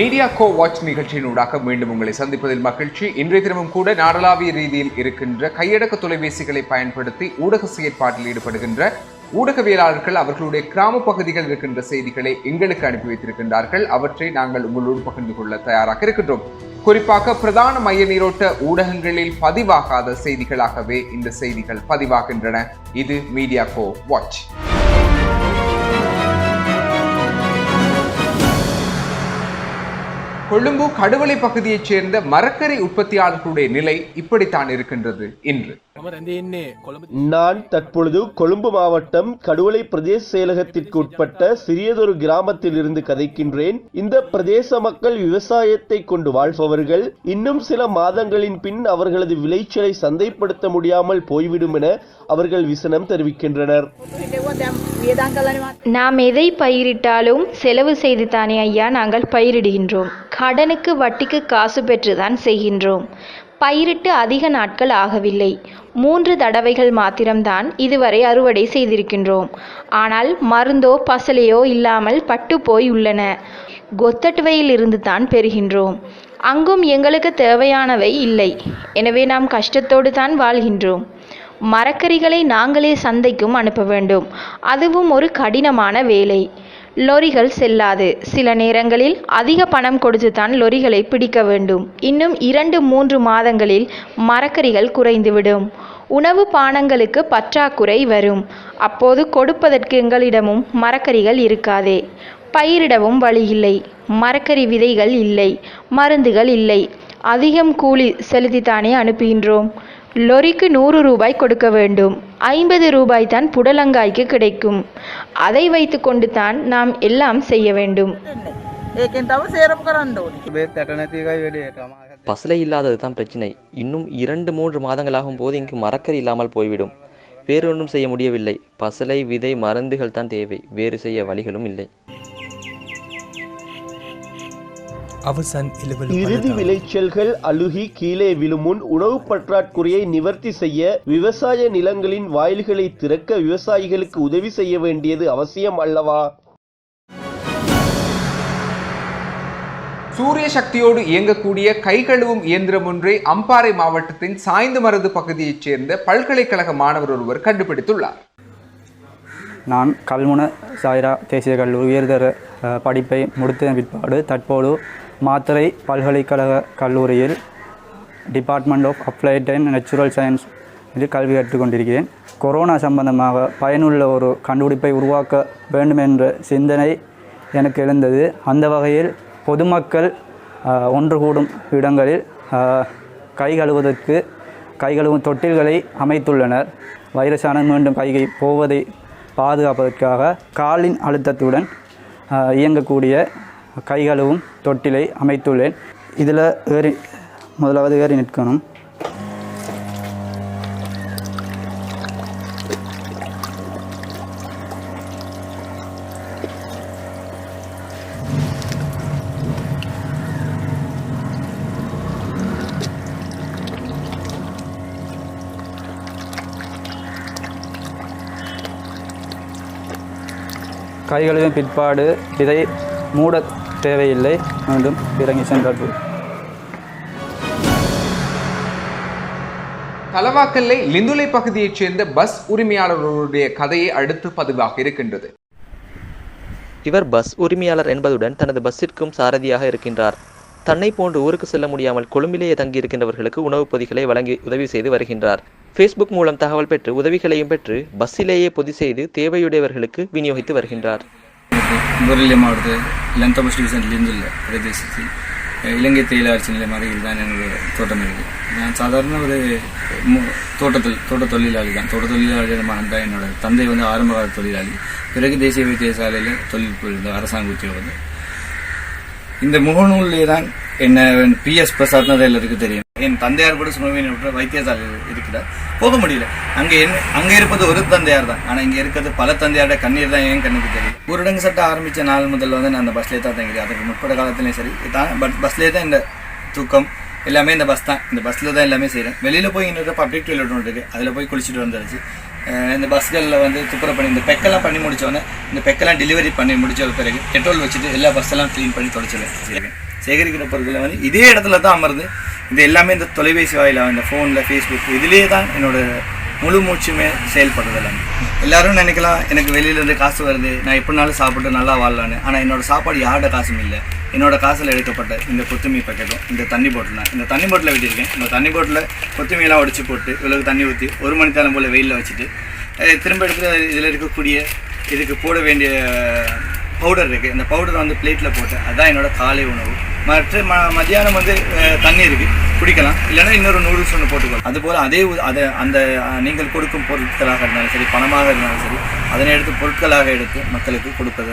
Media Co watch நிகழ்ச்சியினூடாக மீண்டும் உங்களை சந்திப்பதில் மகிழ்ச்சி. இன்றைய தினமும் கூட நாடளாவிய ரீதியில் இருக்கின்ற கையடக்க தொலைபேசிகளை பயன்படுத்தி ஊடக செயற்பாட்டில் ஈடுபடுகின்ற ஊடகவியலாளர்கள் அவர்களுடைய கிராம பகுதிகள் இருக்கின்ற செய்திகளை எங்களுக்கு அனுப்பி வைத்திருக்கின்றார்கள். அவற்றை நாங்கள் உங்களோடு பகிர்ந்து கொள்ள தயாராக இருக்கின்றோம். குறிப்பாக பிரதான மைய நீரோட்ட ஊடகங்களில் பதிவாகாத செய்திகளாகவே இந்த செய்திகள் பதிவாகின்றன. இது Media Co Watch Colombo Kaduwela பகுதியைச் சேர்ந்த மரக்கரை உற்பத்தியாளர்களுடைய நிலை இப்படித்தான் இருக்கின்றது இன்று. நான் தற்பொழுது கொழும்பு மாவட்டம் கடுவலை பிரதேச செயலகத்திற்கு உட்பட்ட சிறியதொரு கிராமத்தில் இருந்து கதைக்கின்றேன். இந்த பிரதேச மக்கள் விவசாயத்தை கொண்டு வாழ்பவர்கள். இன்னும் சில மாதங்களின் பின் அவர்களது விளைச்சலை சந்தைப்படுத்த முடியாமல் போய்விடும் என அவர்கள் விசனம் தெரிவிக்கின்றனர். நாம் எதை பயிரிட்டாலும் செலவு செய்து தானே ஐயா நாங்கள் பயிரிடுகின்றோம். கடனுக்கு வட்டிக்கு காசு பெற்றுதான் செய்கின்றோம். பயிரிட்டு அதிக நாட்கள் ஆகவில்லை. மூன்று தடவைகள் மாத்திரம்தான் இதுவரை அறுவடை செய்திருக்கின்றோம். ஆனால் மருந்தோ பசலையோ இல்லாமல் பட்டு போய் உள்ளன. கொத்தட்டுவையிலிருந்து தான் பெறுகின்றோம். அங்கும் எங்களுக்கு தேவையானவை இல்லை. எனவே நாம் கஷ்டத்தோடு தான் வாழ்கின்றோம். மரக்கறிகளை நாங்களே சந்தைக்கும் அனுப்ப வேண்டும். அதுவும் ஒரு கடினமான வேலை. லொரிகள் செல்லாது. சில நேரங்களில் அதிக பணம் கொடுத்து தான் லொரிகளை பிடிக்க வேண்டும். இன்னும் இரண்டு மூன்று மாதங்களில் மரக்கறிகள் குறைந்துவிடும். உணவு பானங்களுக்கு பற்றாக்குறை வரும். அப்போது கொடுப்பதற்கு எங்களிடமும் மரக்கறிகள் இருக்காதே. பயிரிடவும் வழி இல்லை மரக்கறி விதைகள் இல்லை. மருந்துகள் இல்லை. அதிகம் கூலி செலுத்தித்தானே அனுப்புகின்றோம். லொரிக்கு நூறு ரூபாய் கொடுக்க வேண்டும். ஐம்பது ரூபாய் தான் புடலங்காய்க்கு கிடைக்கும். அதை வைத்துக்கொண்டு தான் நாம் எல்லாம் செய்ய வேண்டும். பசலை இல்லாதது தான் பிரச்சனை. இன்னும் இரண்டு மூன்று மாதங்களாகும் போது இங்கு மரக்கறி இல்லாமல் போய்விடும். வேறு ஒன்றும் செய்ய முடியவில்லை. பசலை விதை மருந்துகள் தான் தேவை. வேறு செய்ய வழிகளும் இல்லை. இறுதி விளைச்சல்கள் அழுகி கீழே விழுமுன் உணவு பற்றாக்குறையை நிவர்த்தி செய்ய விவசாய நிலங்களின் வாயில்களை திறக்க விவசாயிகளுக்கு உதவி செய்ய வேண்டியது அவசியம் அல்லவா? சூரிய சக்தியோடு இயங்கக்கூடிய கை கழுவும் இயந்திரம் ஒன்றை அம்பாறை மாவட்டத்தின் சாய்ந்து மருது பகுதியைச் சேர்ந்த பல்கலைக்கழக மாணவர் ஒருவர் கண்டுபிடித்துள்ளார். நான் கல்முன சாய்ரா தேசிய கல்லூரி உயர்தர படிப்பை முடித்த பிற்பாடு தற்போது மாத்தறை பல்கலைக்கழக கல்லூரியில் department of applied and natural science இது கல்வி கற்றுக்கொண்டிருக்கிறேன் கொரோனா சம்பந்தமாக பயனுள்ள ஒரு கண்டுபிடிப்பை உருவாக்க வேண்டும் என்ற சிந்தனை எனக்கு எழுந்தது. அந்த வகையில் பொதுமக்கள் ஒன்று கூடும் இடங்களில் கை கழுவுவதற்கு கை கழுவும் தொட்டில்களை அமைத்துள்ளனர். வைரஸான மீண்டும் கைகை போவதை பாதுகாப்பதற்காக காலின் அழுத்தத்துடன் இயங்கக்கூடிய கைகளும் தொட்டிலை அமைத்துள்ளேன். இதில் ஏறி முதலாவது ஏறி நிற்கணும். கை பிற்பாடு இதை மூட தேவையில்லை. மீண்டும் இறங்கி சென்றார் போதும். தலவாக்கல்லை லிந்துலை பகுதியைச் சேர்ந்த பஸ் உரிமையாளர்களுடைய கதையை அடுத்து பதிவாக இருக்கின்றது. இவர் பஸ் உரிமையாளர் என்பதுடன் தனது பஸ்ஸிற்கும் சாரதியாக இருக்கின்றார். தன்னை போன்று ஊருக்கு செல்ல முடியாமல் கொழும்பிலேயே தங்கியிருக்கின்றவர்களுக்கு உணவுப் பொதிகளை வழங்கி உதவி செய்து வருகின்றார். ஃபேஸ்புக் மூலம் தகவல் பெற்று உதவிகளையும் பெற்று பஸ்ஸிலேயே பொதி செய்து தேவையுடையவர்களுக்கு விநியோகித்து வருகின்றார். நுவரெலியா மாவட்டத்து லந்தபஸ் டிவிஷனில் இருந்துள்ள பிரதேசத்தில். இலங்கை இலங்கை தேயிலாட்சி நிலையம் அருகில் தான் என்னுடைய தோட்டம் இருக்குது நான் சாதாரண ஒரு தோட்டத்தில் தோட்ட தொழிலாளி தான். தோட்ட தொழிலாளி மகன் தான் என்னோட. தந்தை வந்து ஆரம்பகால தொழிலாளி. பிறகு தேசிய வைத்தியசாலையில் தொழில் புரிந்த அரசாங்க உத்தியோகம் இந்த முகநூலே தான் என்ன பி எஸ் பிரசாத் தான் எல்லாருக்கும் தெரியும். என் தந்தையார் கூட சுமவின் வைத்தியசாலையில் இருக்கிறார் போக முடியல. அங்கே என் அங்கே இருப்பது ஒரு தந்தையார் தான். ஆனால் இங்கே இருக்கிறது பல தந்தையாரோட கண்ணீர் தான் ஏன் கண்ணுக்கு தெரியும். ஊரடங்கு சட்டம் ஆரம்பித்த நாள் முதல்ல வந்து நான் அந்த பஸ்லேயே தான் தங்கிறேன் அதுக்கு முற்பட காலத்துலேயும் சரி தான் பட் பஸ்லேயே தான் இந்த தூக்கம் எல்லாமே இந்த பஸ் தான். இந்த பஸ்ஸில் தான் எல்லாமே செய்கிறேன் வெளியில் போய் இன்னொரு பப்ளிக் டாய்லெட் ஒன்று இருக்குது அதில் போய் குளிச்சுட்டு வந்துருச்சு. இந்த பஸ்களில் வந்து துப்புரவு பண்ணி இந்த பெக்கெல்லாம் பண்ணி முடித்தோடனே இந்த பெக்கெல்லாம் டெலிவரி பண்ணி முடித்த பிறகு பெட்ரோல் வச்சுட்டு எல்லா பஸ்ஸெல்லாம் க்ளீன் பண்ணி தொடச்சிடுவேன். சேகரிக்கிற பொருட்களை வந்து இதே இடத்துல தான் அமர்ந்து இது எல்லாமே இந்த தொலைபேசி வாயில் இந்த ஃபோனில் ஃபேஸ்புக் இதுலேயே தான் என்னோடய முழு மூச்சுமே செயல்படுறது எல்லாமே. எல்லோரும் நினைக்கலாம் எனக்கு வெளியிலேருந்து காசு வருது நான் எப்படினாலும் சாப்பிட்டு நல்லா வாழலான்னு ஆனால் என்னோட சாப்பாடு யாரோட காசும் இல்லை. என்னோடய காசில் எடுக்கப்பட்ட இந்த கொத்துமை பக்கெட்டும் இந்த தண்ணி பாட்டில் தான். இந்த தண்ணி பாட்டில் வெட்டியிருக்கேன். இந்த தண்ணி பாட்டில் கொத்துமியெல்லாம் உடச்சி போட்டு இவ்வளவு தண்ணி ஊற்றி ஒரு மணி நேரம் போல் வெயிலில் வச்சுட்டு திரும்ப எடுத்து இதில் இருக்கக்கூடிய இதுக்கு போட வேண்டிய பவுடர் இருக்குது இந்த பவுடரை வந்து பிளேட்டில் போட்டு அதுதான் என்னோடய காலை உணவு. மற்ற ம மத்தியானம் வந்து தண்ணி இருக்குது குடிக்கலாம். இல்லைன்னா இன்னொரு நூடுல்ஸ் ஒன்று போட்டுக்கலாம். அதுபோல் அதே அதை அந்த நீங்கள் கொடுக்கும் பொருட்களாக இருந்தாலும் சரி பணமாக இருந்தாலும் சரி அதனை எடுத்து பொருட்களாக எடுத்து மக்களுக்கு கொடுப்பது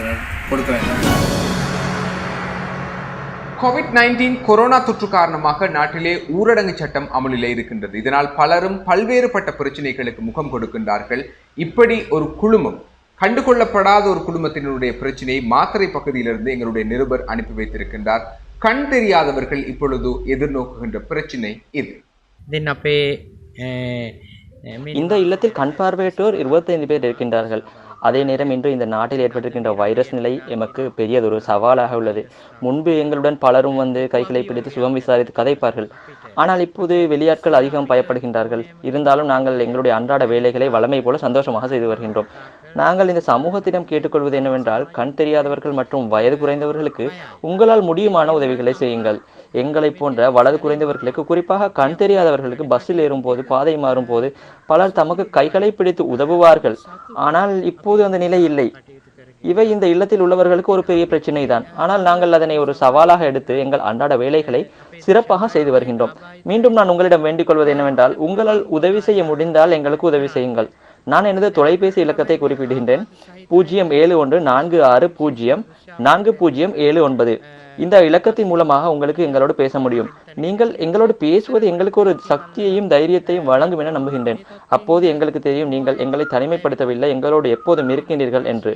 கொடுக்க வேண்டும். கோவிட் நைன்டீன் கொரோனா தொற்று காரணமாக நாட்டிலே ஊரடங்கு சட்டம் அமலிலே இருக்கின்றது. இதனால் பலரும் பல்வேறுபட்ட பிரச்சனைகளுக்கு முகம் கொடுக்கின்றார்கள். இப்படி ஒரு குழுமம் கண்டுகொள்ளப்படாத ஒரு குழுமத்தினுடைய பிரச்சனையை மாத்திரை பகுதியிலிருந்து எங்களுடைய நிருபர் அனுப்பி வைத்திருக்கின்றார். கண் தெரியாதவர்கள் இப்பொழுது எதிர்நோக்குகின்ற பிரச்சனை இது. தென் அப்பே இந்த இல்லத்தில் கண் பார்வையற்றோர் இருபத்தைந்து பேர் இருக்கின்றார்கள். அதே நேரம் இன்று இந்த நாட்டில் ஏற்பட்டிருக்கின்ற வைரஸ் நிலை எமக்கு பெரியதொரு சவாலாக உள்ளது. முன்பு எங்களுடன் பலரும் வந்து கைகளை பிடித்து சுகம் விசாரித்து கதைப்பார்கள். ஆனால் இப்போது வெளியாட்கள் அதிகம் பயப்படுகின்றார்கள். இருந்தாலும் நாங்கள் எங்களுடைய அன்றாட வேலைகளை வளமை போல சந்தோஷமாக செய்து வருகின்றோம். நாங்கள் இந்த சமூகத்திடம் கேட்டுக்கொள்வது என்னவென்றால் கண் தெரியாதவர்கள் மற்றும் வயது குறைந்தவர்களுக்கு உங்களால் முடியுமான உதவிகளை செய்யுங்கள். எங்களைப் போன்ற வலது குறைந்தவர்களுக்கு குறிப்பாக கண் தெரியாதவர்களுக்கு பஸ்ஸில் ஏறும்போது பாதை மாறும் போது பலர் தமக்கு கைகளை பிடித்து உதவுவார்கள். ஆனால் தற்போது அந்த நிலை இல்லை. இவை இந்த இல்லத்தில் உள்ளவர்களுக்கு ஒரு பெரிய பிரச்சனை தான் ஆனால் நாங்கள் அதனை ஒரு சவாலாக எடுத்து எங்கள் அன்றாட வேலைகளை சிறப்பாக செய்து வருகின்றோம். மீண்டும் நான் உங்களிடம் வேண்டிக் கொள்வது என்னவென்றால் உங்களால் உதவி செய்ய முடிந்தால் எங்களுக்கு உதவி செய்யுங்கள். நான் எனது தொலைபேசி இலக்கத்தை குறிப்பிடுகின்றேன். பூஜ்ஜியம் ஏழு ஒன்று நான்கு ஆறு பூஜ்ஜியம் நான்கு பூஜ்ஜியம் ஏழு ஒன்பது. இந்த இலக்கத்தின் மூலமாக உங்களுக்கு எங்களோடு பேச முடியும். நீங்கள் எங்களோடு பேசுவது எங்களுக்கு ஒரு சக்தியையும் தைரியத்தையும் வழங்கும் என நம்புகின்றேன். அப்போது எங்களுக்கு தெரியும் நீங்கள் எங்களை தனிமைப்படுத்தவில்லை எங்களோடு எப்போதும் இருக்கின்றீர்கள் என்று.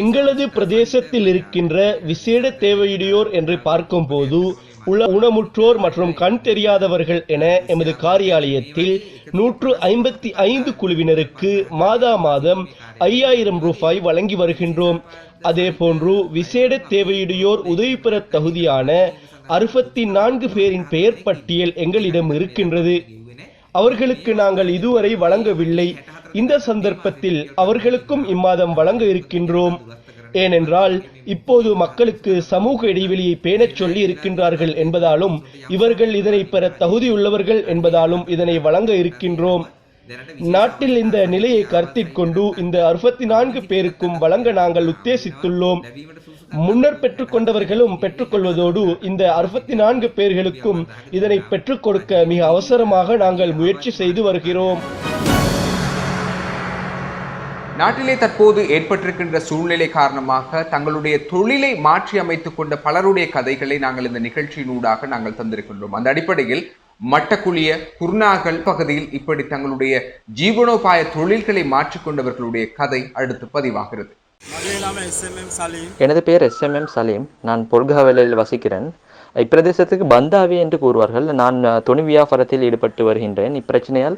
எங்களது பிரதேசத்தில் இருக்கின்ற விசேட தேவையுடையோர் என்று பார்க்கும் போது உள உணமுற்றோர் மற்றும் கண் தெரியாதவர்கள் என எமது காரியாலயத்தில் நூற்று ஐம்பத்தி ஐந்து குழுவினருக்கு மாதா மாதம் ஐயாயிரம் ரூபாய் வழங்கி வருகின்றோம். அதே போன்று விசேட தேவையுடையோர் உதவி பெற தகுதியான அறுபத்தி நான்கு பேரின் பெயர் பட்டியல் எங்களிடம் இருக்கின்றது. அவர்களுக்கு நாங்கள் இதுவரை வழங்கவில்லை. இந்த சந்தர்ப்பத்தில் அவர்களுக்கும் இம்மாதம் வழங்க இருக்கின்றோம். ஏனென்றால் இப்போது மக்களுக்கு சமூக இடைவெளியை பேணச் சொல்லி இருக்கின்றார்கள் என்பதாலும் இவர்கள் இதனை பெற தகுதியுள்ளவர்கள் என்பதாலும் இதனை வழங்க இருக்கின்றோம். நாட்டில் இந்த நிலையை கருத்தில் கொண்டு இந்த அறுபத்தி நான்கு பேருக்கும் வழங்க நாங்கள் உத்தேசித்துள்ளோம். முன்னர் பெற்றுக்கொண்டவர்களும் பெற்றுக்கொள்வதோடு இந்த அறுபத்தி நான்கு பேர்களுக்கும் இதனை பெற்றுக் கொடுக்க மிக அவசரமாக நாங்கள் முயற்சி செய்து வருகிறோம். நாட்டிலே தற்போது ஏற்பட்டிருக்கின்ற சூழ்நிலை காரணமாக தங்களுடைய தொழிலை மாற்றி அமைத்துக் கொண்ட பலருடைய கதைகளை நாங்கள் இந்த நிகழ்ச்சியினூடாக நாங்கள் தந்திருக்கின்றோம். அந்த அடிப்படையில் மட்டக்குழிய குர்ணாகல் பகுதியில் இப்படி தங்களுடைய ஜீவனோபாய தொழில்களை மாற்றிக்கொண்டவர்களுடைய கதை அடுத்து பதிவாகிறது. எனது பெயர் எஸ் எம் எம் சலீம். நான் பொல்காவலில் வசிக்கிறேன். இப்பிரதேசத்துக்கு பந்தாவி என்று கூறுவார்கள். நான் துணி வியாபாரத்தில் ஈடுபட்டு வருகின்றேன். இப்பிரச்சனையால்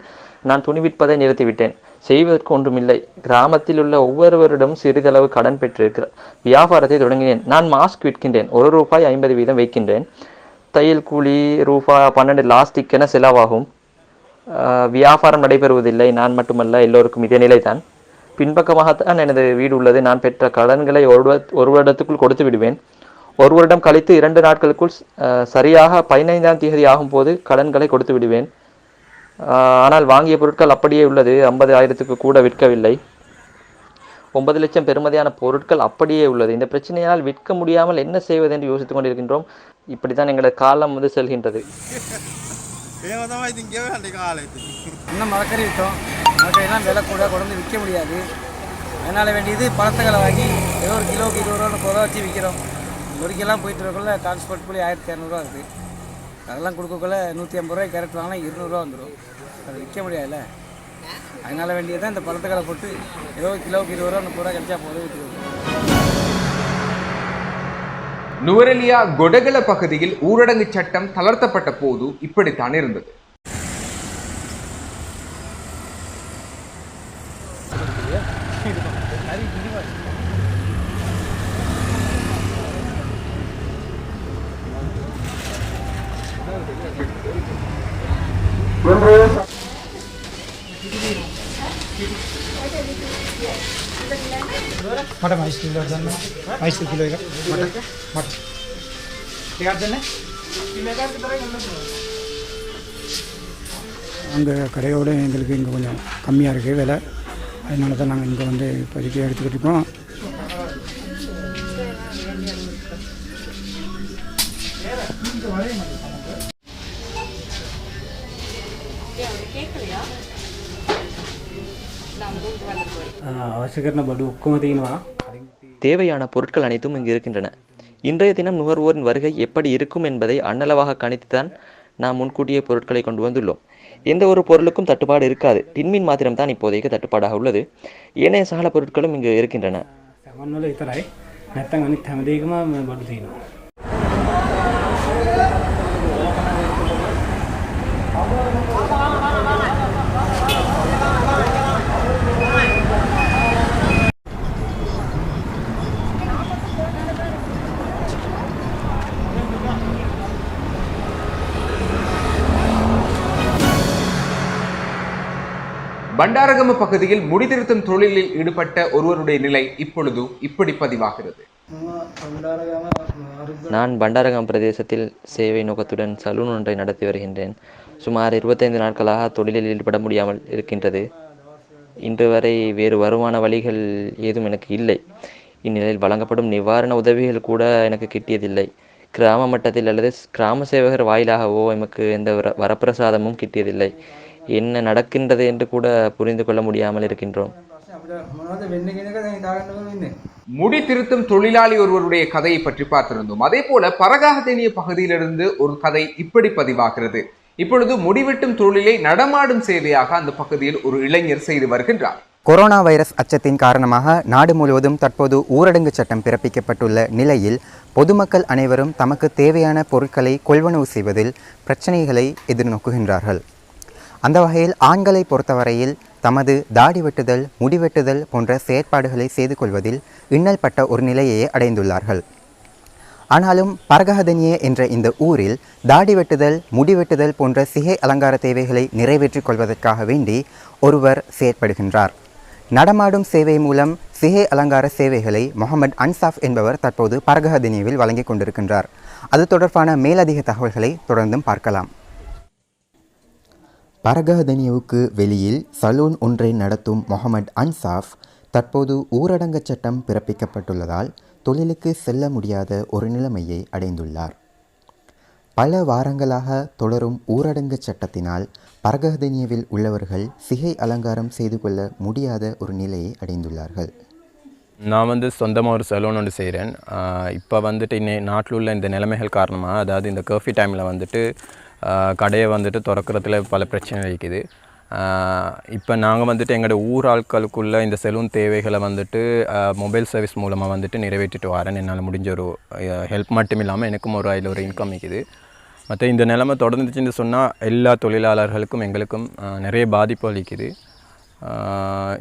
நான் துணி விற்பதை நிறுத்திவிட்டேன். செய்வதற்கு ஒன்றுமில்லை. கிராமத்தில் உள்ள ஒவ்வொருவரிடம் சிறிதளவு கடன் பெற்றிருக்கிற வியாபாரத்தை தொடங்கினேன். நான் மாஸ்க் விற்கின்றேன். ஒரு ரூபாய் ஐம்பது வீதம் வைக்கின்றேன். தையல் கூலி ரூபாய் பன்னெண்டு லாஸ்டிக் என செலவாகும் வியாபாரம் நடைபெறுவதில்லை. நான் மட்டுமல்ல எல்லோருக்கும் இதே நிலைதான். பின்பக்கமாகத்தான் எனது வீடு உள்ளது. நான் பெற்ற கடன்களை ஒரு ஒரு வருடத்துக்குள் கொடுத்து விடுவேன். ஒரு வருடம் கழித்து இரண்டு நாட்களுக்குள் சரியாக பதினைந்தாம் தேதி ஆகும்போது கடன்களை கொடுத்து விடுவேன். ஆனால் வாங்கிய பொருட்கள் அப்படியே உள்ளது. ஐம்பது ஆயிரத்துக்கு கூட விற்கவில்லை. ஒன்பது லட்சம் பெறுமதியான பொருட்கள் அப்படியே உள்ளது. இந்த பிரச்சனையால் விற்க முடியாமல் என்ன செய்வது என்று யோசித்துக் கொண்டிருக்கின்றோம். இப்படித்தான் எங்களது காலம் வந்து செல்கின்றது. இன்னும் மரக்கறி விற்றோம் மரக்கறிலாம் விலை கூட கொண்டு விற்க முடியாது. அதனால் வேண்டியது பழத்தங்களை வாங்கி ஏதோ ஒரு கிலோவுக்கு இருபது ரூபா முப்பது ரூபா வச்சு விற்கிறோம். நொறுக்கெல்லாம் போயிட்டு இருக்கக்குள்ள டிரான்ஸ்போர்ட் கூலி ஆயிரத்தி இரநூறுவா இருக்குது அதெல்லாம் கொடுக்கக்குள்ள நூற்றி ஐம்பது ரூபாய் கேரட் வாங்கினா இருநூறுவா வந்துடும் அது விற்க முடியாதுல்ல. அதனால வேண்டியதுதான் இந்த பழத்துக்களை போட்டு இருபது கிலோவுக்கு இருபது ரூபா முப்பது ரூபா கிடைச்சா போதும் விட்டுருவோம் நுவரெலியா கொடகல பகுதியில் ஊரடங்கு சட்டம் தளர்த்தப்பட்ட போது இப்படித்தான் இருந்தது. அறிவு মটন বাইশ কিলো জন্য বাইশ কিলো মটন মটন এগার জন্য அங்கே கடையோடு எங்களுக்கு இங்கே கொஞ்சம் கம்மியாக இருக்குது விலை அதனால தான் நாங்கள் இங்கே வந்து இப்போதைக்கு எடுத்துக்கிட்டு இருக்கோம் படு தேவையான பொருட்கள் அனைத்தும் இங்கு இருக்கின்றன. இன்றைய தினம் நுகர்வோரின் வருகை எப்படி இருக்கும் என்பதை அன்னளவாக கணித்துதான் நாம் முன்கூட்டியே பொருட்களை கொண்டு வந்துள்ளோம். எந்த ஒரு பொருளுக்கும் தட்டுப்பாடு இருக்காது. டின்மீன் மாத்திரம்தான் இப்போதைக்கு தட்டுப்பாடாக உள்ளது. ஏனைய சகல பொருட்களும் இங்கு இருக்கின்றன. பண்டாரகம பகுதியில் முடிதிருத்தும் தொழிலில் ஈடுபட்ட ஒருவருடைய நிலை இப்பொழுது இப்படி பதிவாகிறது. நான் பண்டாரகம் பிரதேசத்தில் சேவை நோக்கத்துடன் சலூன் ஒன்றை நடத்தி வருகின்றேன். சுமார் இருபத்தைந்து நாட்களாக தொழிலில் ஈடுபட முடியாமல் இருக்கின்றது. இன்று வரை வேறு வருமான வழிகள் ஏதும் எனக்கு இல்லை. இந்நிலையில் வழங்கப்படும் நிவாரண உதவிகள் கூட எனக்கு கிட்டியதில்லை. கிராம மட்டத்தில் அல்லது கிராம சேவகர் வாயிலாகவோ எமக்கு எந்த வர- வரப்பிரசாதமும் கிட்டியதில்லை. என்ன நடக்கின்றது என்று கூட புரிந்து கொள்ள முடியாமல் இருக்கின்றோம். முடி திருத்தும் தொழிலாளி ஒருவருடைய கதையை பற்றி பார்த்திருந்தோம். அதே போல பரகாகதேனிய பகுதியிலிருந்து ஒரு கதை இப்படி பதிவாகிறது. இப்பொழுது முடிவெட்டும் தொழிலை நடமாடும் சேவையாக அந்த பகுதியில் ஒரு இளைஞர் செய்து வருகின்றார். கொரோனா வைரஸ் அச்சத்தின் காரணமாக நாடு முழுவதும் தற்போது ஊரடங்கு சட்டம் பிறப்பிக்கப்பட்டுள்ள நிலையில் பொதுமக்கள் அனைவரும் தமக்கு தேவையான பொருட்களை கொள்வனவு செய்வதில் பிரச்சனைகளை எதிர்நோக்குகின்றார்கள். அந்த வகையில் ஆண்களை பொறுத்தவரையில் தமது தாடி வெட்டுதல் முடி வெட்டுதல் போன்ற செயற்பாடுகளை செய்து கொள்வதில் இன்னல் பட்ட ஒரு நிலையையே அடைந்துள்ளார்கள். ஆனாலும் பரகஹதனியே என்ற இந்த ஊரில் தாடி வெட்டுதல் முடி வெட்டுதல் போன்ற சிகை அலங்கார தேவைகளை நிறைவேற்றிக் கொள்வதற்காக வேண்டி ஒருவர் செயற்படுகின்றார். நடமாடும் சேவை மூலம் சிகை அலங்கார சேவைகளை முகமது அன்சாஃப் என்பவர் தற்போது பரகஹதனியவில் வழங்கிக் கொண்டிருக்கின்றார். அது தொடர்பான மேலதிக தகவல்களை தொடர்ந்தும் பார்க்கலாம். பரகஹதனியவுக்கு வெளியில் சலூன் ஒன்றை நடத்தும் முகமது அன்சாஃப் தற்போது ஊரடங்கு சட்டம் பிறப்பிக்கப்பட்டுள்ளதால் தொழிலுக்கு செல்ல முடியாத ஒரு நிலைமையை அடைந்துள்ளார். பல வாரங்களாக தொடரும் ஊரடங்கு சட்டத்தினால் பரகஹதனியவில் உள்ளவர்கள் சிகை அலங்காரம் செய்து கொள்ள முடியாத ஒரு நிலையை அடைந்துள்ளார்கள். நான் வந்து சொந்தமாக ஒரு சலூன் ஒன்று செய்கிறேன் இப்போ வந்துட்டு இன்னை நாட்டில் உள்ள இந்த நிலைமைகள் காரணமாக அதாவது இந்த கர்ஃபி டைமில் வந்துட்டு கடையை வந்துட்டு திறக்கிறதுல பல பிரச்சனை இருக்குது. இப்போ நாங்கள் வந்துட்டு எங்களோட ஊர் ஆட்களுக்குள்ள இந்த செலூன் தேவைகளை வந்துட்டு மொபைல் சர்வீஸ் மூலமாக வந்துட்டு நிறைவேற்றிட்டு வரேன் என்னால் முடிஞ்ச ஒரு ஹெல்ப் மட்டும் இல்லாமல் எனக்கும் ஒரு அதில் ஒரு இன்கம் இருக்குது. மற்ற இந்த நிலைமை தொடர்ந்துச்சுன்னு சொன்னால் எல்லா தொழிலாளர்களுக்கும் எங்களுக்கும் நிறைய பாதிப்பு அளிக்குது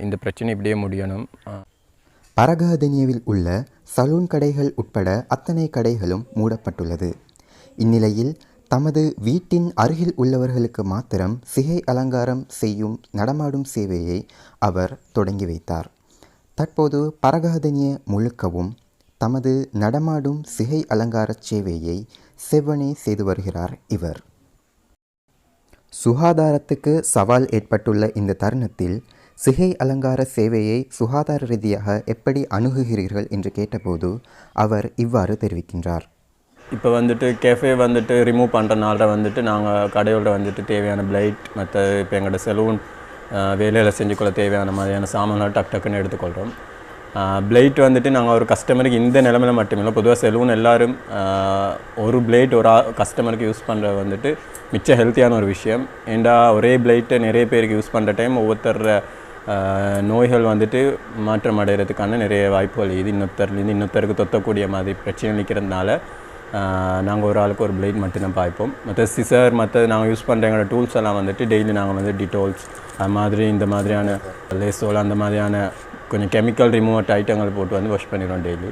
இந்த பிரச்சனை இப்படியே முடியணும். பரகாதனியவில் உள்ள சலூன் கடைகள் உட்பட அத்தனை கடைகளும் மூடப்பட்டுள்ளது. இந்நிலையில் தமது வீட்டின் அருகில் உள்ளவர்களுக்கு மாத்திரம் சிகை அலங்காரம் செய்யும் நடமாடும் சேவையை அவர் தொடங்கி வைத்தார். தற்போது பரகாதனிய முழுக்கவும் தமது நடமாடும் சிகை அலங்கார சேவையை செவ்வனே செய்து வருகிறார் இவர். சுகாதாரத்துக்கு சவால் ஏற்பட்டுள்ள இந்த தருணத்தில் சிகை அலங்கார சேவையை சுகாதார ரீதியாக எப்படி அணுகுகிறீர்கள் என்று கேட்டபோது அவர் இவ்வாறு தெரிவிக்கின்றார். இப்போ வந்துட்டு கேஃபே வந்துட்டு ரிமூவ் பண்ணுறனால வந்துட்டு நாங்கள் கடையோட வந்துட்டு தேவையான பிளைட் மற்ற இப்போ எங்களோட செலூன் வேலையில் செஞ்சுக்கொள்ள தேவையான மாதிரியான சாமான்கள் டக் டக்குன்னு எடுத்துக்கொள்கிறோம் பிளேட் வந்துட்டு நாங்கள் ஒரு கஸ்டமருக்கு இந்த நிலமையில மட்டுமில்லை பொதுவாக செலூன் எல்லோரும் ஒரு பிளேட் ஒரு கஸ்டமருக்கு யூஸ் பண்ணுறது வந்துட்டு மிச்ச ஹெல்த்தியான ஒரு விஷயம். ஏண்டா ஒரே பிளேட்டை நிறைய பேருக்கு யூஸ் பண்ணுற டைம் ஒவ்வொருத்தர் நோய்கள் வந்துட்டு மாற்றம் அடைகிறதுக்கான நிறைய வாய்ப்புகள் இது இன்னொருத்தர்லேருந்து இன்னொருத்தருக்கு தொத்தக்கூடிய மாதிரி பிரச்சனை நிற்கிறதுனால நாங்கள் ஒரு ஆளுக்கு ஒரு பிளேட் மட்டும்தான் பாய்ப்போம். மற்ற சிசர் மற்ற நாங்கள் யூஸ் பண்ணுற எங்களோட டூல்ஸ் எல்லாம் வந்துட்டு டெய்லி நாங்கள் வந்து டிட்டோல்ஸ் அது மாதிரி இந்த மாதிரியான லேசோல் அந்த மாதிரியான கொஞ்சம் கெமிக்கல் ரிமூவ் ஐட்டங்கள் போட்டு வந்து வாஷ் பண்ணிடுவோம் டெய்லி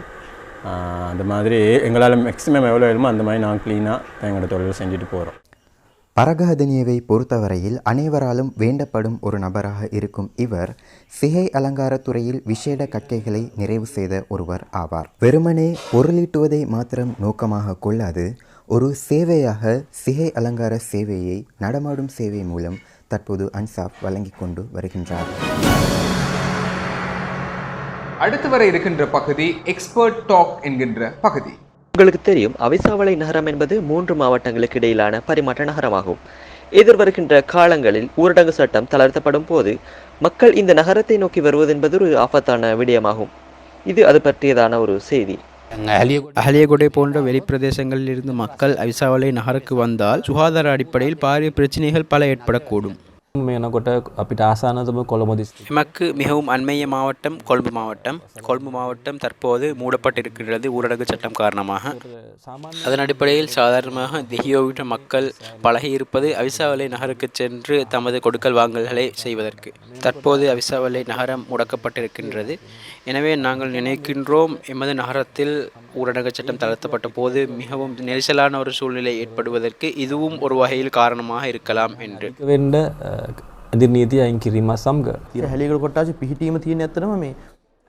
அந்த மாதிரி எங்களால் மேக்ஸிமம் எவ்வளோ வேணுமோ அந்த மாதிரி நாங்கள் க்ளீனாக எங்களோட தொழில் செஞ்சுட்டு போகிறோம் பரகாதனியவை பொறுத்தவரையில் அனைவராலும் வேண்டப்படும் ஒரு நபராக இருக்கும் இவர் சிகை அலங்காரத்துறையில் விசேட கற்கைகளை நிறைவு செய்த ஒருவர் ஆவார். வெறுமனே பொருளீட்டுவதை மாத்திரம் நோக்கமாக கொள்ளாது ஒரு சேவையாக சிகை அலங்கார சேவையை நடமாடும் சேவை மூலம் தற்போது அன்சாப் வழங்கிக் கொண்டு வருகின்றார். அடுத்து வர இருக்கின்ற பகுதி எக்ஸ்பர்ட் டாக் என்கின்ற பகுதி. உங்களுக்கு தெரியும் அவிசாவளை நகரம் என்பது மூன்று மாவட்டங்களுக்கு இடையிலான பரிமாற்ற நகரமாகும். எதிர்வருகின்ற காலங்களில் ஊரடங்கு சட்டம் தளர்த்தப்படும் போது மக்கள் இந்த நகரத்தை நோக்கி வருவது என்பது ஒரு ஆபத்தான விடயமாகும். இது அது பற்றியதான ஒரு செய்தி. அஹலியகுடை போன்ற வெளிப்பிரதேசங்களில் இருந்து மக்கள் அவிசாவளை நகருக்கு வந்தால் சுகாதார அடிப்படையில் பாரிய பிரச்சனைகள் பல ஏற்படக்கூடும். මේනකොට අපිට ආසානතම කොළඹදිස් எமக்கு மிகவும் அண்மைய மாவட்டம் கொழும்பு மாவட்டம் கொழும்பு மாவட்டம் தற்போது மூடப்பட்டிருக்கிறது ஊரடங்கு சட்டம் காரணமாக அதன் அடிப்படையில் சாதாரணமாக தெஹியோவிட்ட மக்கள் பழகியிருப்பது அவிசாவளை நகருக்கு சென்று தமது கொடுக்கல் வாங்கல்களை செய்வதற்கு தற்போது அவிசாவளை நகரம் முடக்கப்பட்டிருக்கின்றது எனவே நாங்கள் நினைக்கின்றோம் எமது நகரத்தில் ஊரடங்கு சட்டம் தளர்த்தப்பட்ட போது மிகவும் நெரிசலான ஒரு சூழ்நிலை ஏற்படுவதற்கு இதுவும் ஒரு வகையில் காரணமாக இருக்கலாம் என்று වෙන්ඩ ඇදිරි නීතිය අයින් කිරීම සම්ග හැලිකට කොට්ටාශ පිහිටීම තියෙන ඇතරම මේ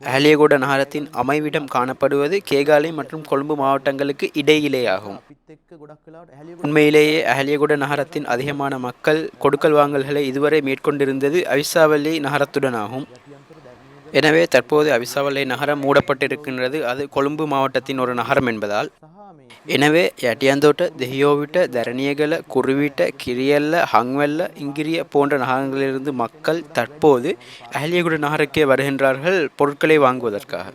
அஹலியகுட நகரத்தின் அமைவிடம் காணப்படுவது கேகாலை மற்றும் கொழும்பு மாவட்டங்களுக்கு இடையிலேயாகும் உண்மையிலேயே அஹலியகுட நகரத்தின் அதிகமான மக்கள் கொடுக்கல் வாங்கல்களை இதுவரை மேற்கொண்டிருந்தது அவிசாவல்லி நகரத்துடனாகும் எனவே தற்போது அவிசாவல்லை நகரம் மூடப்பட்டிருக்கின்றது அது கொழும்பு மாவட்டத்தின் ஒரு நகரம் என்பதால் எனவே யட்டியாந்தோட்ட தெஹியோவிட்ட தரணியகல குருவிட்ட கிரியல்ல ஹங்வெல்ல இங்கிரிய போன்ற நகரங்களிலிருந்து மக்கள் தற்போது அஹலியகுட நகருக்கே வருகின்றார்கள் பொருட்களை வாங்குவதற்காக.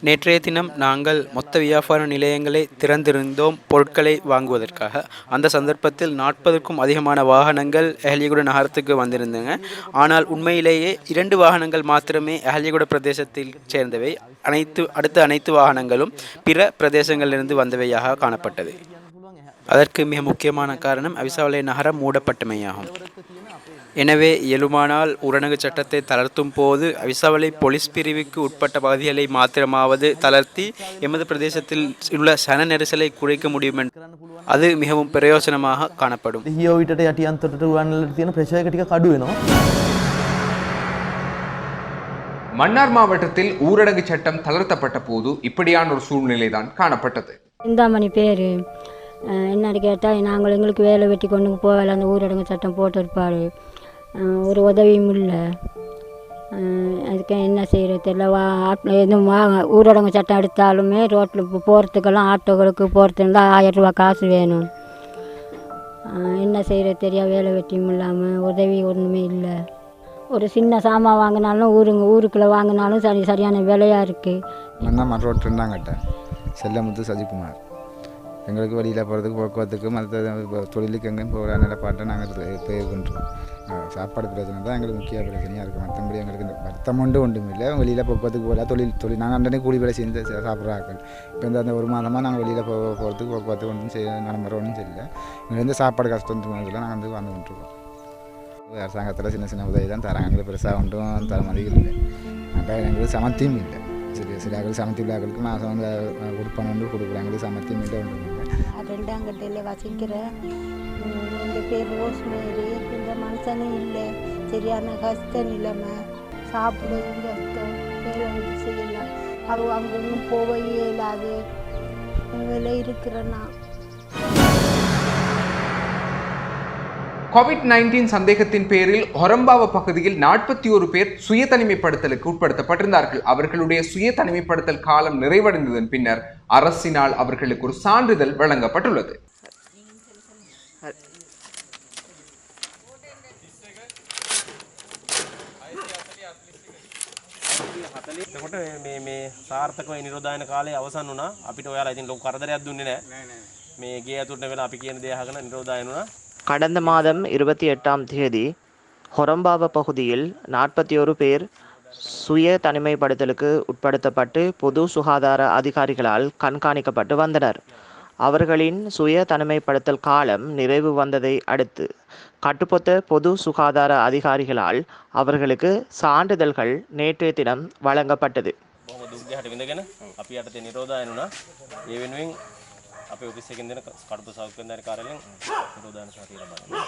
நேற்றைய தினம் நாங்கள் மொத்த வியாபார நிலையங்களை திறந்திருந்தோம் பொருட்களை வாங்குவதற்காக. அந்த சந்தர்ப்பத்தில் நாற்பதுக்கும் அதிகமான வாகனங்கள் அஹலியகுட நகரத்துக்கு வந்திருந்தன. ஆனால் உண்மையிலேயே இரண்டு வாகனங்கள் மாத்திரமே அஹலியகுட பிரதேசத்தில் சேர்ந்தவை. அனைத்து அடுத்த அனைத்து வாகனங்களும் பிற பிரதேசங்களிலிருந்து வந்தவையாக காணப்பட்டது. அதற்கு மிக முக்கியமான காரணம் அவிசாவளை நகரம் மூடப்பட்டமையாகும். எனவே இயலுமானால் ஊரடங்கு சட்டத்தை தளர்த்தும் போது விசவலை போலீஸ் பிரிவுக்கு உட்பட்ட பகுதிகளை மாத்திரமாவது தளர்த்தி எமது பிரதேசத்தில் உள்ள சன நெரிசலை குறைக்க முடியும் என்று அது மிகவும் பிரயோஜனமாக காணப்படும். மன்னார் மாவட்டத்தில் ஊரடங்கு சட்டம் தளர்த்தப்பட்ட போது இப்படியான ஒரு சூழ்நிலை தான் காணப்பட்டது இந்தாமணி பேர் என்னன்னு கேட்டால் நாங்கள் எங்களுக்கு வேலை வெட்டி கொண்டு போகல அந்த ஊரடங்கு சட்டம் போட்டிருப்பாரு. ஒரு உதவியும் இல்லை. அதுக்கு என்ன செய்கிறது தெரியல. வா ஆட்- எதுவும் வா ஊரடங்கு சட்டம் எடுத்தாலுமே ரோட்டில் போகிறதுக்கெல்லாம் ஆட்டோகளுக்கு போகிறதுனா ஆயிரம் ரூபா காசு வேணும். என்ன செய்கிறது தெரியாது வேலை வெட்டியும் இல்லாமல் உதவி ஒன்றுமே இல்லை. ஒரு சின்ன சாமான் வாங்கினாலும் ஊருங்க ஊருக்குள்ளே வாங்கினாலும் சரி சரியான விலையாக இருக்குது மன்னா ரோட் ரெண்டாங்கட்ட செல்லமுத்து சஜிக்குமார் எங்களுக்கு வெளியில் போகிறதுக்கு போக்குவரத்துக்கு மற்ற தொழிலுக்கு எங்கேயும் போகிற நிலப்பாட்டை நாங்கள் போய் அஹ் சாப்பாடு பிரச்சனை தான் எங்களுக்கு முக்கிய பிரச்சனையாக இருக்குது மற்றபடி எங்களுக்கு இந்த வருத்தம் ஒன்று ஒன்றும் இல்லை வெளியில் போக்குவரத்துக்கு போகல தொழில் தொழில். நாங்கள் அண்டனே கூலி வேலை செஞ்சு சா- சாப்பிட்ற இப்போ இந்த அந்த ஒரு மாதமாக நாங்கள் வெளியில் போக போகிறதுக்கு போக்குவரத்து ஒன்றும் செய்ய நடைமுறை ஒன்றும் செய்யல. எங்களுக்கு வந்து சாப்பாடு கஷ்டம் இல்லை நாங்கள் வந்து வந்து கொண்டிருக்கோம். அரசாங்கத்தில் சின்ன சின்ன உதவி தான் தராங்க. எங்களுக்கு பெருசாக ஒன்றும் தர மாதிரி இல்லை. அப்போ எங்களுக்கு சமத்தியும் இல்லை. சில சில ஆக்கள் சமத்தி விழாக்களுக்கு மாதம் வந்து கொடுப்பணும் வந்து கொடுக்குறாங்க. எங்களுக்கு சமத்தியும் இல்லை ஒன்றும் இல்லை ரெண்டாம் கட்டையில் வசிக்கிறேன் எங்கள் பேர் ரோஸ்மேரி இந்த மனுஷனும் இல்லை. சரியான கஷ்ட நிலைமை சாப்பிடவும் கஷ்டம் வேலை வெட்டி செய்யலாம் அது அங்கொன்றும் போகவே இல்லாது. வேலை இருக்கிறேன்னா கோவிட் நைன்டீன் சந்தேகத்தின் பேரில் ஹொரம்பாவ பகுதியில் நாற்பத்தி ஒரு பேர் சுய தனிமைப்படுத்தலுக்கு உட்படுத்தப்பட்டிருந்தார்கள் அவர்களுடைய சுய தனிமைப்படுத்தல் காலம் நிறைவடைந்ததன் பின்னர் அரசினால் அவர்களுக்கு ஒரு சான்றிதழ் வழங்கப்பட்டுள்ளது එතකොට මේ මේ සාර්ථකව නිරෝධායන කාලය අවසන් වුණා අපිට ඔයාලා ඉතින් ලොකු කරදරයක් දුන්නේ නැහැ මේ ගේ ඇතුළට වෙලා අපි කියන දේ අහගෙන නිරෝධායන වුණා கடந்த மாதம் இருபத்தி எட்டாம் தேதி ஹொரம்பாவ பகுதியில் நாற்பத்தி ஒரு பேர் சுய தனிமைப்படுத்தலுக்கு உட்படுத்தப்பட்டு பொது சுகாதார அதிகாரிகளால் கண்காணிக்கப்பட்டு வந்தனர். அவர்களின் சுய தனிமைப்படுத்தல் காலம் நிறைவு வந்ததை அடுத்து கட்டுப்பொத்த பொது சுகாதார அதிகாரிகளால் அவர்களுக்கு சான்றிதழ்கள் நேற்றைய தினம் வழங்கப்பட்டது. බොහොම දුක් ගැහැට විඳගෙන අපි යටතේ නිරෝධායන වුණා ඒ වෙනුවෙන් අපේ ඔෆිස් එකෙන් දෙන කඩපු සෞඛ්‍ය කාර්යාලයෙන් නිරෝධායන සහතික ලබා දෙනවා.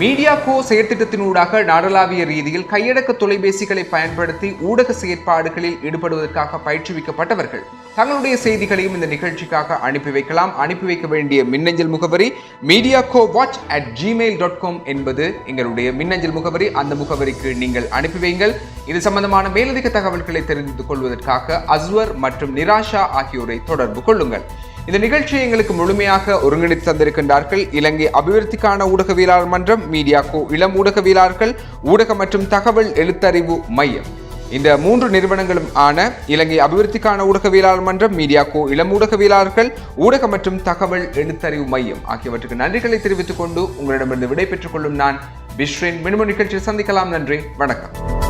மீடியா கோ செயற்திட்டத்தினூடாக நாடளாவிய ரீதியில் கையடக்க தொலைபேசிகளை பயன்படுத்தி ஊடக செயற்பாடுகளில் ஈடுபடுவதற்காக பயிற்றுவிக்கப்பட்டவர்கள். தங்களுடைய செய்திகளையும் இந்த நிகழ்ச்சிக்காக அனுப்பி வைக்கலாம். அனுப்பி வைக்க வேண்டிய மின்னஞ்சல் முகவரி Media Co Watch at Gmail dot com என்பது எங்களுடைய மின்னஞ்சல் முகவரி. அந்த முகவரிக்கு நீங்கள் அனுப்பி வைங்கள். இது சம்பந்தமான மேலதிக தகவல்களை தெரிந்து கொள்வதற்காக அஸ்வர் மற்றும் நிராஷா ஆகியோரை தொடர்பு கொள்ளுங்கள். இந்த நிகழ்ச்சியை எங்களுக்கு முழுமையாக ஒருங்கிணைத்து தந்திருக்கின்றார்கள். இலங்கை அபிவிருத்திக்கான ஊடகவியலாளர் மன்றம் மீடியாக்கோ இளம் ஊடகவியலாளர்கள் ஊடக மற்றும் தகவல் எழுத்தறிவு மையம். இந்த மூன்று நிறுவனங்களும் ஆன இலங்கை அபிவிருத்திக்கான ஊடகவியலாளர் மன்றம் மீடியாக்கோ இளம் ஊடகவியலாளர்கள் ஊடக மற்றும் தகவல் எழுத்தறிவு மையம் ஆகியவற்றுக்கு நன்றிகளை தெரிவித்துக் கொண்டு உங்களிடமிருந்து விடை பெற்றுக் கொள்ளும் நான் பிஸ்ரின் மினிமம் நிகழ்ச்சியில் சந்திக்கலாம். நன்றி. வணக்கம்.